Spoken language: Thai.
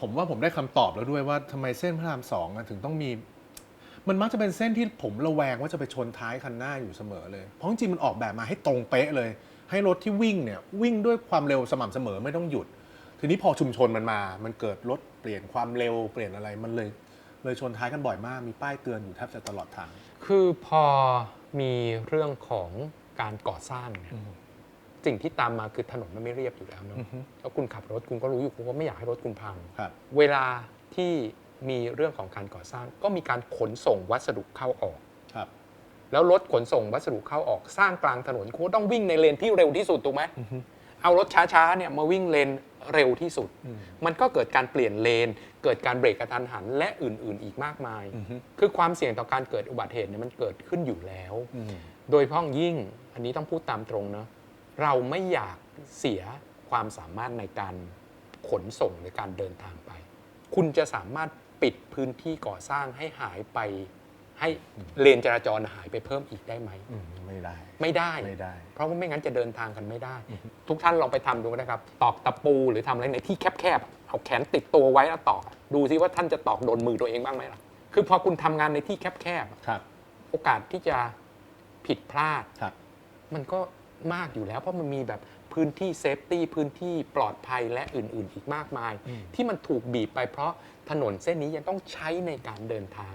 ผมว่าผมได้คำตอบแล้วด้วยว่าทำไมเส้นพระรามสองอะถึงต้องมี มันมักจะเป็นเส้นที่ผมระแวงว่าจะไปชนท้ายคันหน้าอยู่เสมอเลย เพราะจริงๆมันออกแบบมาให้ตรงเป๊ะเลย ให้รถที่วิ่งเนี่ยวิ่งด้วยความเร็วสม่ำเสมอไม่ต้องหยุด ทีนี้พอชุมชนมันมา มันเกิดรถเปลี่ยนความเร็วเปลี่ยนอะไรมันเลยเลยชนท้ายกันบ่อยมาก มีป้ายเตือนอยู่แทบจะตลอดทาง คือพอมีเรื่องของการก่อสร้างเนี่ยอืม สิ่งที่ตามมาคือถนนมันไม่เรียบอยู่แล้วเนาะอือฮึแล้วคุณขับรถคุณก็รู้อยู่คุณก็ไม่อยากให้รถคุณพัง ครับเวลาที่มีเรื่องของการก่อสร้าง ก็มีการขนส่งวัสดุเข้าออก ครับ แล้วรถขนส่งวัสดุเข้าออกสร้างกลางถนนคุณก็ต้องวิ่งในเลนที่เร็วที่สุดถูกไหมอือฮึเอารถช้าๆเนี่ยมาวิ่งเลนเร็วที่สุดอืมมันก็เกิดการเปลี่ยนเลน เกิดการเบรกกระทันหันและอื่นๆ อีกมากมายอือฮึคือความเสี่ยงต่อการเกิดอุบัติเหตุเนี่ยมันเกิดขึ้นอยู่แล้วอืมโดยเฉพ้องยิ่งอันนี้ต้องพูดตามตรงนะ เราไม่อยากเสียความสามารถในการขนส่งในการเดินทางไป คุณจะสามารถปิดพื้นที่ก่อสร้างให้หายไป ให้เลนจราจรหายไปเพิ่มอีกได้ไหม อืมไม่ได้ ไม่ได้ ไม่ได้ เพราะว่าไม่งั้นจะเดินทางกันไม่ได้ ทุกท่านลองไปทำดูนะครับ ตอกตะปูหรือทำอะไรในที่แคบๆ เอาแขนติดตัวไว้แล้วตอก ดูซิว่าท่านจะตอกโดนมือตัวเองบ้างไหมล่ะ คือพอคุณทำงานในที่แคบๆครับโอกาสที่จะผิดพลาด ครับ มันก็ มากอยู่แล้ว เพราะมันมีแบบพื้นที่เซฟตี้พื้นที่ปลอดภัยและอื่น ๆ อีกมากมายอืมที่มันถูกบีบไปเพราะถนนเส้นนี้ยังต้องใช้ในการเดินทาง